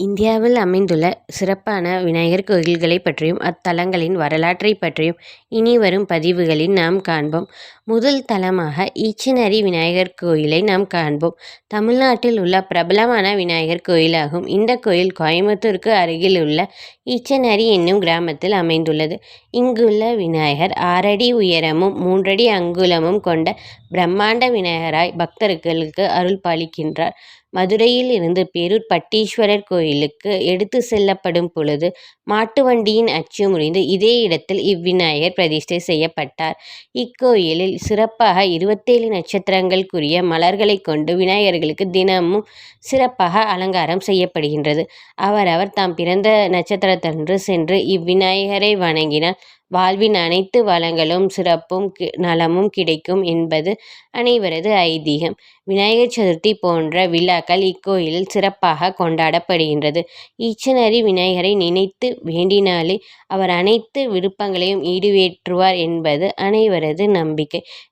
இந்தியாவில் அமைந்துள்ள சிறப்பான விநாயகர் கோயில்களைப் பற்றியும் அத்தலங்களின் வரலாற்றைப் பற்றியும் இனி வரும் பதிவுகளில் நாம் காண்போம். முதல் தலமாக ஈச்சனரி விநாயகர் கோயிலை நாம் காண்போம். தமிழ்நாட்டில் உள்ள பிரபலமான விநாயகர் கோயிலாகும். இந்தக் கோயில் கோயம்புத்தூருக்கு அருகிலுள்ள ஈச்சனரி என்னும் கிராமத்தில் அமைந்துள்ளது. இங்குள்ள விநாயகர் ஆறடி உயரமும் மூன்றடி அங்குலமும் கொண்ட பிரம்மாண்ட விநாயகராய் பக்தர்களுக்கு அருள் பாலிக்கின்றார் மதுரையில் இருந்து பேரூர் பட்டீஸ்வரர் கோயிலுக்கு எடுத்து செல்லப்படும் பொழுது மாட்டு வண்டியின் அச்சு முறிந்து இதே இடத்தில் இவ்விநாயகர் பிரதிஷ்டை செய்யப்பட்டார். இக்கோயிலில் சிறப்பாக இருபத்தேழு நட்சத்திரங்களுக்குரிய மலர்களைக் கொண்டு விநாயகர்களுக்கு தினமும் சிறப்பாக அலங்காரம் செய்யப்படுகின்றது. அவரவர் தாம் பிறந்த நட்சத்திரத்தன்று சென்று இவ்விநாயகரை வணங்கினால் வாழ்வின் அனைத்து வளங்களும் சிறப்பும் நலமும் கிடைக்கும் என்பது அனைவரது ஐதீகம். விநாயகர் சதுர்த்தி போன்ற விழாக்கள் இக்கோயிலில் சிறப்பாக கொண்டாடப்படுகின்றது. ஈச்சனரி விநாயகரை நினைத்து வேண்டினாலே அவர் அனைத்து விருப்பங்களையும் ஈடுவேற்றுவார் என்பது அனைவரது நம்பிக்கை.